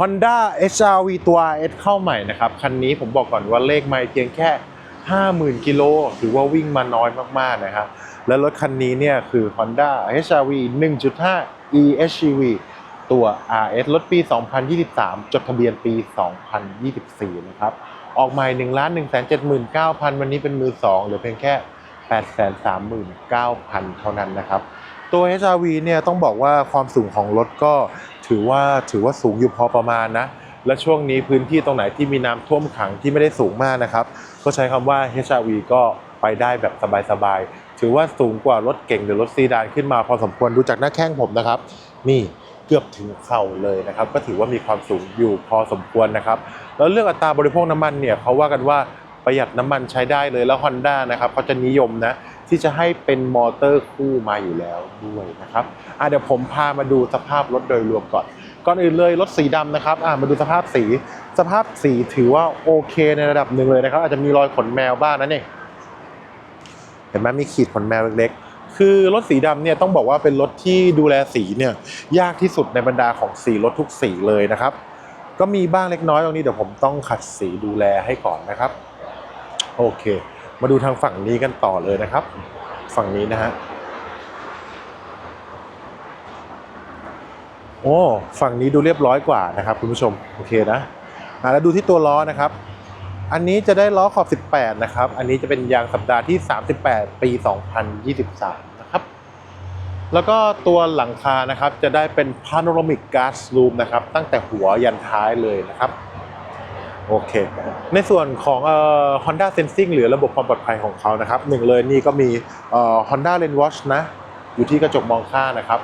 Honda HR-V ตัว S เข้าใหม่นะครับ คันนี้ผมบอกก่อนว่าเลขไม่เพียงแค่ 50,000 กิโลถือว่าวิ่งมาน้อยมากๆนะครับ และรถคันนี้เนี่ยคือ Honda HR-V 1.5 eHEV ตัว RS รถปี 2023 จดทะเบียนปี 2024 นะครับ ออกใหม่1 1 7 9 0 0 0 วันนี้เป็นมือ2เหลือเพียงแค่ 839,000 เท่านั้นนะครับ ตัว HR-V เนี่ยต้องบอกว่าความสูงของรถก็ถือว่าถือว่าสูงอยู่พอประมาณนะ และช่วงนี้พื้นที่ตรงไหนที่มีน้ำท่วมขังที่ไม่ได้สูงมากนะครับ ก็ใช้คำว่า HR-V ก็ไปได้แบบสบายๆ ถือว่าสูงกว่ารถเก่งหรือรถซีดานขึ้นมาพอสมควรดูจากหน้าแข้งผมนะครับ นี่เกือบถึงเข่าเลยนะครับ ก็ถือว่ามีความสูงอยู่พอสมควรนะครับ แล้วเรื่องอัตราบริโภคน้ำมันเนี่ยเขาว่ากันว่าประหยัดน้ำมันใช้ได้เลยแล้ว Honda นะครับเขาจะนิยมนะ ที่จะให้เป็นมอเตอร์คู่มาอยู่แล้วด้วยนะครับอะเดี๋ยวผมพามาดูสภาพรถโดยรวมก่อน ก่อนอื่นเลยรถสีดำนะครับอะมาดูสภาพสี สภาพสีถือว่าโอเคในระดับหนึ่งเลยนะครับ อาจจะมีรอยขนแมวบ้างนะเนี่ยเห็นไหมมีขีดขนแมวเล็กๆคือรถสีดำเนี่ยต้องบอกว่าเป็นรถที่ดูแลสีเนี่ยยากที่สุดในบรรดาของสีรถทุกสีเลยนะครับ ก็มีบ้างเล็กน้อยตรงนี้เดี๋ยวผมต้องขัดสีดูแลให้ก่อนนะครับ โอเค มาดูทางฝั่งนี้กันต่อเลยนะครับ ฝั่งนี้นะฮะโอ้ฝั่งนี้ดูเรียบร้อยกว่านะครับคุณผู้ชมโอเคนะอะแล้วดูที่ตัวล้อนะครับ อันนี้จะได้ล้อขอบ 18 นะครับ อันนี้จะเป็นยางสัปดาห์ที่ 38 ปี 2023 นะครับ แล้วก็ตัวหลังคานะครับจะได้เป็น panoramic glass roof นะครับ ตั้งแต่หัวยันท้ายเลยนะครับ โอเค ในส่วนของเอ่อ Honda Sensing หรือระบบความปลอดภัยของเขานะครับหนึ่งเลยนี่ก็มีเอ่อ Honda Lane Watch นะ อยู่ที่กระจกมองข้างนะครับ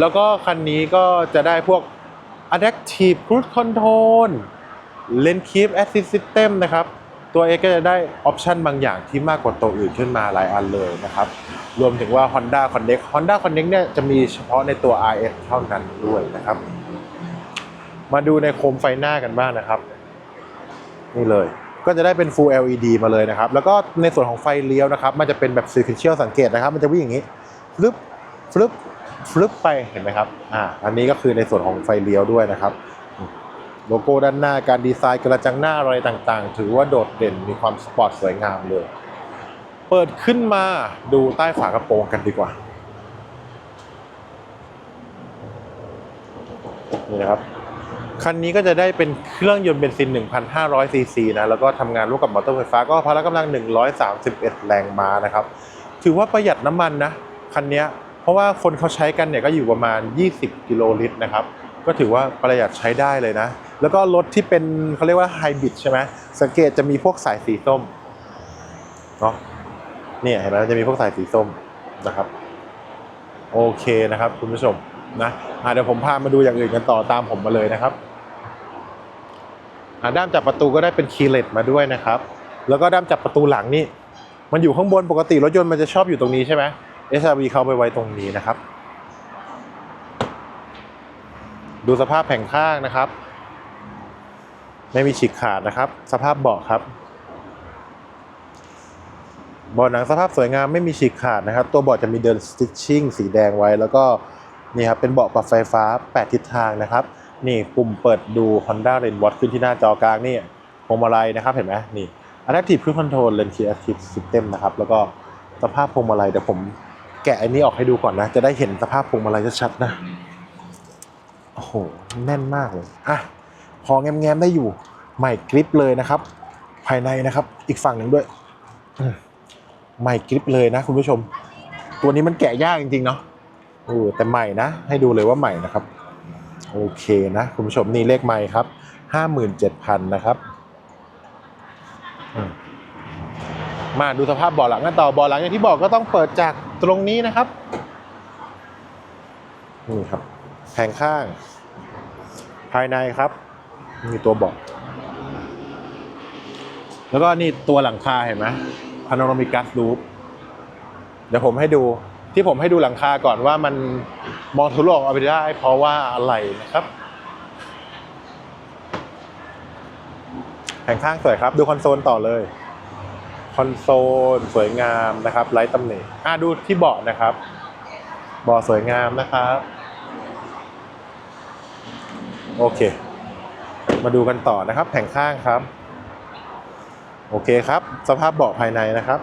แล้วก็คันนี้ก็จะได้พวก Adaptive Cruise Control Lane Keep Assist System นะครับ ตัว X ก็จะได้ออปชันบางอย่างที่มากกว่าตัวอื่นขึ้นมาหลายอันเลยนะครับ รวมถึงว่า Honda Connect Honda Connect เนี่ยจะมีเฉพาะในตัว RS เท่านั้นด้วยนะครับ มาดูในโคมไฟหน้ากันบ้างนะครับ นี่เลย ก็จะได้เป็น Full LED มาเลยนะครับ แล้วก็ในส่วนของไฟเลี้ยวนะครับ มันจะเป็นแบบ sequential สังเกตนะครับ มันจะวิ่งอย่างนี้ฟลึบฟลึบฟลึบไปเห็นไหมครับอ่าอันนี้ก็คือในส่วนของไฟเลี้ยวด้วยนะครับโลโก้ด้านหน้าการดีไซน์กระจังหน้าอะไรต่างๆ ถือว่าโดดเด่นมีความสปอร์ตสวยงามเลย เปิดขึ้นมาดูใต้ฝากระโปรงกันดีกว่า นี่นะครับ คันนี้ก็จะได้เป็นเครื่องยนต์เบนซิน 1,500 ซีซีนะ แล้วก็ทำงานร่วมกับมอเตอร์ไฟฟ้า ก็พละกำลัง 131 แรงม้านะครับ ถือว่าประหยัดน้ำมันนะ คันนี้ เพราะว่าคนเขาใช้กันเนี่ยก็อยู่ประมาณ 20 กิโลลิตรนะครับ ก็ถือว่าประหยัดใช้ได้เลยนะ แล้วก็รถที่เป็นเขาเรียกว่าไฮบริดใช่ไหมสังเกตจะมีพวกสายสีส้ม เนาะเนี่ยเห็นไหมจะมีพวกสายสีส้มนะครับ โอเคนะครับ คุณผู้ชม นะะเดี๋ยวผมพามาดูอย่างอื่นกันต่อตามผมมาเลยนะครับด้ามจับประตูก็ได้เป็นคีย์เลสมาด้วยนะครับ แล้วก็ด้ามจับประตูหลังนี่มันอยู่ข้างบนปกติรถยนต์มันจะชอบอยู่ตรงนี้ใช่ไหม SRV เขาไปไว้ตรงนี้นะครับ ดูสภาพแผงข้างนะครับ ไม่มีฉีกขาดนะครับ สภาพเบาะครับเบาะหนังสภาพสวยงามไม่มีฉีกขาดนะครับ ตัวเบาะจะมีเดินสติชชิ่งสีแดงไว้ แล้วก็ นี่ครับเป็นเบาะปรับไฟฟ้า 8 ทิศทางนะครับ นี่ปุ่มเปิดดู Honda Rain Watch ขึ้นที่หน้าจอกลางนี่พวงมาลัยนะครับเห็นไหมนี่ Adaptive Cruise Control Lane Keep Assist System นะครับแล้วก็สภาพพวงมาลัยเดี๋ยวผมแกะอันนี้ออกให้ดูก่อนนะ จะได้เห็นสภาพพวงมาลัยชัดๆนะโอ้โหแน่นมากเลยอะพอแง้มๆได้อยู่ใหม่กริปเลยนะครับ ภายในนะครับ อีกฝั่งหนึ่งด้วยอืมใหม่กริปเลยนะคุณผู้ชม ตัวนี้มันแกะยากจริงๆเนาะ โอ้แต่ใหม่นะ ให้ดูเลยว่าใหม่นะครับ โอเคนะ คุณผู้ชมนี่เลขใหม่ครับห้าหมื่นเจ็ดพันนะครับมาดูสภาพเบาะหลังกันต่อเบาะหลังอย่างที่บอกก็ต้องเปิดจากตรงนี้นะครับนี่ครับแผงข้าง ภายในครับ มีตัวเบอกแล้วก็นี่ตัวหลังคาเห็นไหมพานรามิกัสรูปเดี๋ยวผมให้ดู ที่ผมให้ดูหลังคาก่อนว่ามันมองทะลุออกไปได้ เพราะว่าอะไรนะครับแผงข้างสวยครับ ดูคอนโซลต่อเลย คอนโซลสวยงามนะครับไร้ตำหนิอะดูที่เบาะนะครับเบาะสวยงามนะครับโอเค มาดูกันต่อนะครับ แผงข้างครับ โอเคครับ สภาพเบาะภายในนะครับ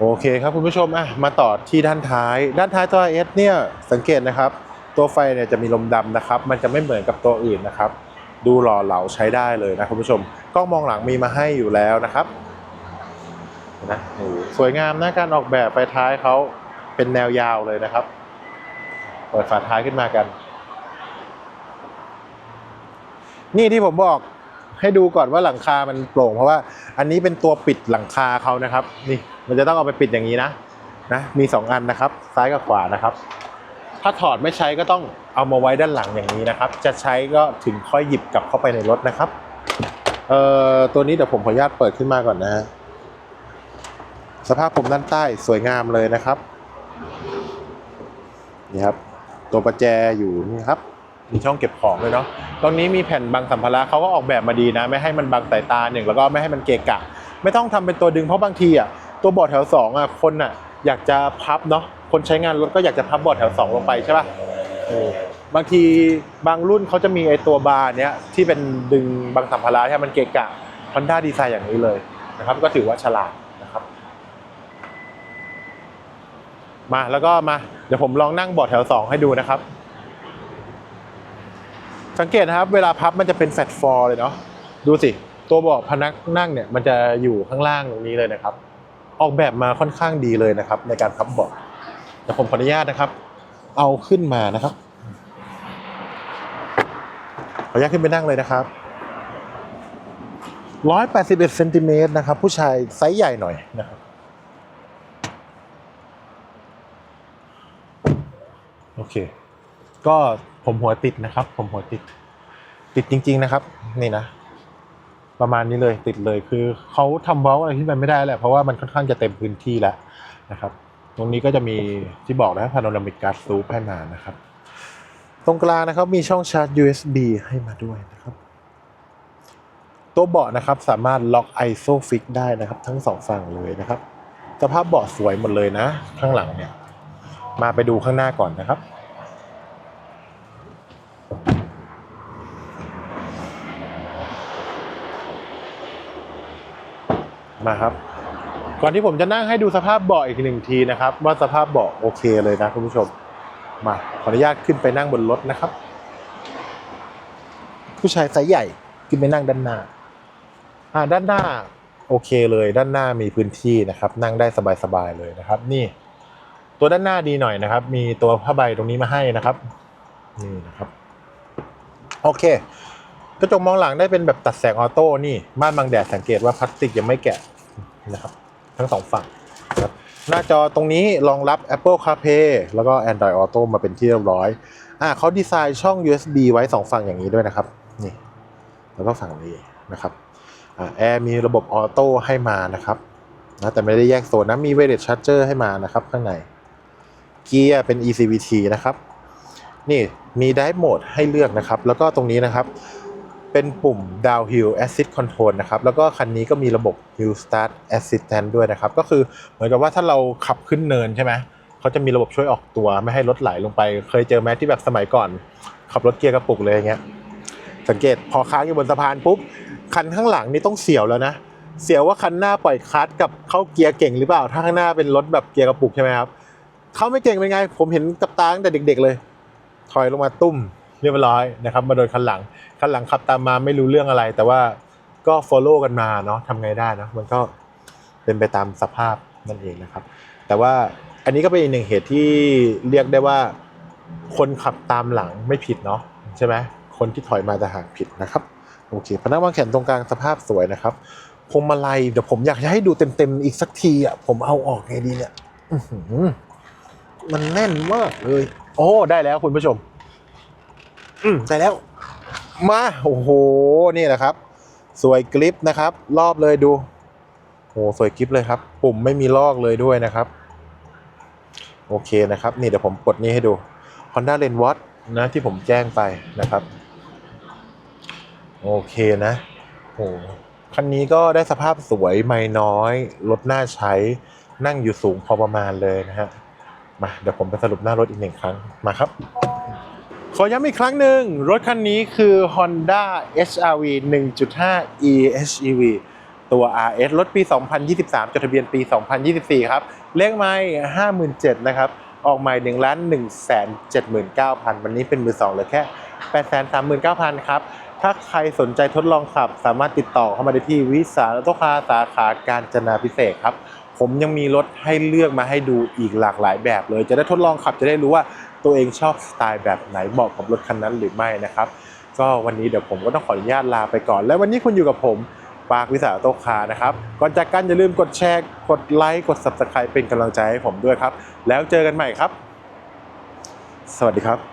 โอเคครับคุณผู้ชมอะมาต่อที่ด้านท้าย ด้านท้ายตัว S เนี่ยสังเกตนะครับ ตัวไฟเนี่ยจะมีลมดำนะครับ มันจะไม่เหมือนกับตัวอื่นนะครับ ดูหล่อเหลาใช้ได้เลยนะคุณผู้ชมกล้องมองหลังมีมาให้อยู่แล้วนะครับนะสวยงามนะการออกแบบไฟท้ายเขาเป็นแนวยาวเลยนะครับเปิดฝาท้ายขึ้นมากัน นี่ที่ผมบอก ให้ดูก่อนว่าหลังคามันโปร่งเพราะว่าอันนี้เป็นตัวปิดหลังคาเขานะครับ นี่มันจะต้องเอาไปปิดอย่างนี้นะนะมีสองอันนะครับ ซ้ายกับขวานะครับ ถ้าถอดไม่ใช้ก็ต้องเอามาไว้ด้านหลังอย่างนี้นะครับ จะใช้ก็ถึงค่อยหยิบกลับเข้าไปในรถนะครับเอ่อตัวนี้เดี๋ยวผมขออนุญาตเปิดขึ้นมาก่อนนะฮะสภาพผมด้านใต้สวยงามเลยนะครับนี่ครับ ตัวประแจอยู่นี่ครับ มีช่องเก็บของเลยเนาะตรงนี้มีแผ่นบังสัมภาระเขาก็ออกแบบมาดีนะ ไม่ให้มันบังสายตาหนึ่งแล้วก็ไม่ให้มันเกะกะ ไม่ต้องทำเป็นตัวดึงเพราะบางทีอะตัวเบาะแถวสองอะคนอะอยากจะพับเนาะคนใช้งานรถก็อยากจะพับเบาะแถวสองลงไปใช่ป่ะบางทีบางรุ่นเขาจะมีไอตัวบาร์เนี้ยที่เป็นดึงบังสัมภาระที่มันเกะกะฮอนด้าดีไซน์อย่างนี้เลยนะครับ ก็ถือว่าฉลาดนะครับ มาแล้วก็มา เดี๋ยวผมลองนั่งเบาะแถวสองให้ดูนะครับ สังเกตนะครับ เวลาพับมันจะเป็นแฟลตฟอร์เลยเนาะดูสิ ตัวเบาะพนักนั่งเนี่ยมันจะอยู่ข้างล่างตรงนี้เลยนะครับ ออกแบบมาค่อนข้างดีเลยนะครับ ในการพับเบาะแต่ผมขออนุญาตนะครับ เอาขึ้นมานะครับ ขออนุญาตขึ้นไปนั่งเลยนะครับ181เซนติเมตรนะครับ ผู้ชายไซส์ใหญ่หน่อยนะครับโอเค ก็ผมหัวติดนะครับ ผมหัวติด ติดจริง ๆนะครับ นี่นะ ประมาณนี้เลยติดเลยคือเขาทำเว้าอะไรที่มันไม่ได้แหละเพราะว่ามันค่อนข้างจะเต็มพื้นที่แล้วนะครับ ตรงนี้ก็จะมีที่บอกนะพาโนรามิกการ์ดซูปให้มานะครับ ตรงกลางนะครับมีช่องชาร์จ USB ให้มาด้วยนะครับ ตัวเบาะนะครับสามารถล็อก ISOFIX ได้นะครับ ทั้งสองฝั่งเลยนะครับสภาพเบาะสวยหมดเลยนะ ข้างหลังเนี่ย มาไปดูข้างหน้าก่อนนะครับ มาครับ ก่อนที่ผมจะนั่งให้ดูสภาพเบาะอีกหนึ่งทีนะครับ ว่าสภาพเบาะโอเคเลยนะคุณผู้ชม มาขออนุญาตขึ้นไปนั่งบนรถนะครับ ผู้ชายไซส์ใหญ่ขึ้นไปนั่งด้านหน้าอ่าด้านหน้าโอเคเลยด้านหน้ามีพื้นที่นะครับ นั่งได้สบายๆเลยนะครับ นี่ ตัวด้านหน้าดีหน่อยนะครับ มีตัวผ้าใบตรงนี้มาให้นะครับนี่นะครับโอเคกระจกมองหลังได้เป็นแบบตัดแสงออโต้นี่ม่านบังแดดสังเกตว่าพลาสติกยังไม่แกะ นะครับ ทั้งสองฝั่งนะครับหน้าจอตรงนี้รองรับ Apple CarPlay แล้วก็ Android Auto มาเป็นที่เรียบร้อยอ่าเขาดีไซน์ช่อง USB ไว้สองฝั่งอย่างนี้ด้วยนะครับ นี่ แล้วก็ฝั่งนี้นะครับอ่าแอร์มีระบบออโต้ให้มานะครับนะแต่ไม่ได้แยกโซนนะ มี Wireless Charger ให้มานะครับ ข้างใน เกียร์เป็น ECVT นะครับ นี่มีไดโหมดให้เลือกนะครับ แล้วก็ตรงนี้นะครับ เป็นปุ่ม downhill assist control นะครับแล้วก็คันนี้ก็มีระบบ hill start assistant ด้วยนะครับ ก็คือเหมือนกับว่าถ้าเราขับขึ้นเนินใช่ไหมเขาจะมีระบบช่วยออกตัวไม่ให้รถไหลลงไป เคยเจอไหมที่แบบสมัยก่อน ขับรถเกียร์กระปุกเลยอย่างเงี้ยสังเกตพอค้างอยู่บนสะพานปุ๊บคันข้างหลังนี่ต้องเสียวแล้วนะ เสียวว่าคันหน้าปล่อยคลัตช์กับเข้าเกียร์เก่งหรือเปล่า ถ้าข้างหน้าเป็นรถแบบเกียร์กระปุกใช่ไหมครับเขาไม่เก่งเป็นไง ผมเห็นกับตาตั้งแต่เด็ก ๆ เลย ถอยลงมาตุ้ม เรียบร้อยนะครับ มาโดนคันหลัง คันหลังขับตามมาไม่รู้เรื่องอะไร แต่ว่าก็ follow กันมาเนาะทำไงได้นะมันก็เป็นไปตามสภาพนั่นเองนะครับ แต่ว่าอันนี้ก็เป็นอีกหนึ่งเหตุที่เรียกได้ว่า คนขับตามหลังไม่ผิดเนาะใช่ไหมคนที่ถอยมาแต่หากผิดนะครับโอเคพนักวางแขนตรงกลางสภาพสวยนะครับพวงมาลัยเดี๋ยวผมอยากจะให้ดูเต็มๆอีกสักทีอะผมเอาออกไงดีเนี่ยมันแน่นมากเลย โอ้ได้แล้วคุณผู้ชม อืมได้แล้ว มา โอ้โห นี่แหละครับ สวยกริปนะครับ รอบเลยดูโอ้สวยกริปเลยครับ ปุ่มไม่มีลอกเลยด้วยนะครับ โอเคนะครับ นี่เดี๋ยวผมกดนี้ให้ดู Honda l e n w a t นะที่ผมแจ้งไปนะครับ โอเคนะโอ้คันนี้ก็ได้สภาพสวยไม่น้อย รถน่าใช้นั่งอยู่สูงพอประมาณเลยนะฮะ มาเดี๋ยวผมไปสรุปหน้ารถอีกหนึ่งครั้งมาครับ ขอย้ำอีกครั้งหนึ่งรถคันนี้คือ Honda HRV 1.5 eHEV ตัว RS รถปี 2023 จดทะเบียนปี 2024 ครับ เลขไม่57,000นะครับ ออกใหม่1ล้าน179,000 วันนี้เป็นมือสองเหลือแค่ 839,000 ครับ ถ้าใครสนใจทดลองขับ สามารถติดต่อเข้ามาได้ที่วิสาลตคาสาขาการจนาพิเศษครับ ผมยังมีรถให้เลือกมาให้ดูอีกหลากหลายแบบเลย จะได้ทดลองขับจะได้รู้ว่า ตัวเองชอบสไตล์แบบไหนเหมาะกับรถคันนั้นหรือไม่นะครับ ก็วันนี้เดี๋ยวผมก็ต้องขออนุญาตลาไปก่อน และวันนี้คุณอยู่กับผมปาร์ควิสาโตคานะครับ ก่อนจากกันอย่าลืมกดแชร์ กดไลค์ กด subscribe เป็นกำลังใจให้ผมด้วยครับ แล้วเจอกันใหม่ครับ สวัสดีครับ